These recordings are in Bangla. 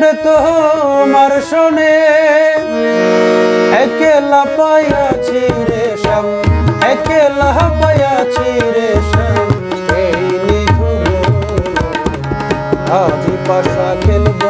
সামনে তোমার শোনে, একেলা পাইয়াছি রে শ্যাম, একেলা পাইয়াছি রে শ্যাম, এই নিধুর, আজ পাশা খেলব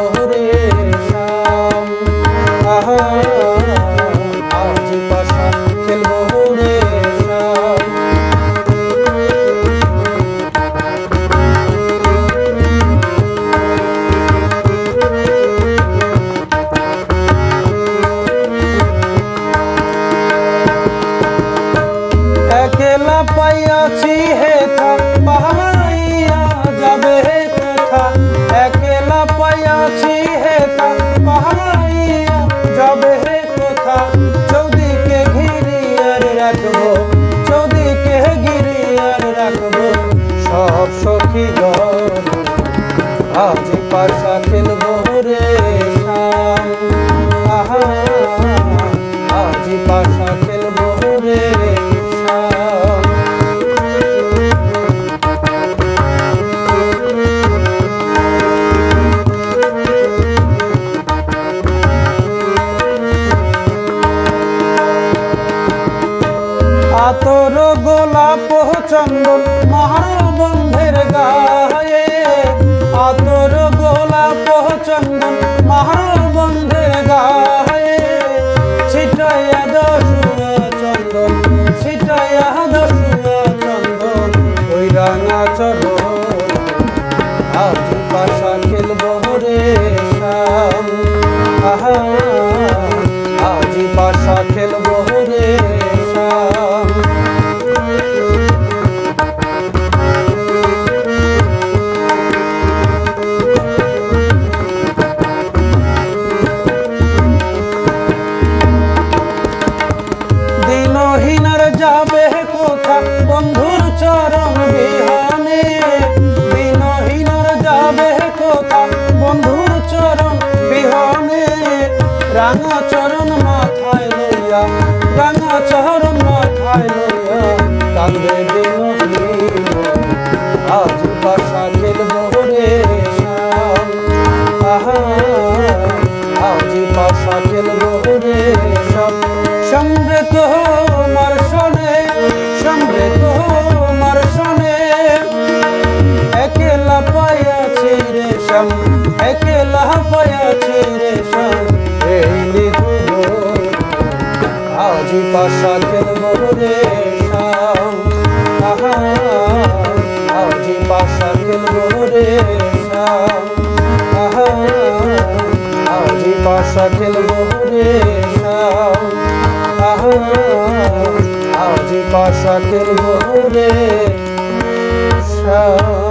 চন্দন মহাবন্ধের গায়ে আতর গোলাপ চন্দন মহাবন্ধের যাবে কোথা বন্ধুর চরণ বিহানে দিনহীনার যাবে কোথা বন্ধুর চরণ বিহানে রাঙা চরণ মাথায় লইয়া রাঙা চরণ মাথায় লইয়া কান্দে আজ বাসা রে একলা পাইয়াছি রে শ্যাম এই নিধুর আজি পাশা খেলব রে আহা, আজি পাশা খেলব রে আহা, আজি পাশা খেলব রে আহা, আজি পাশা খেলব রে শ্যাম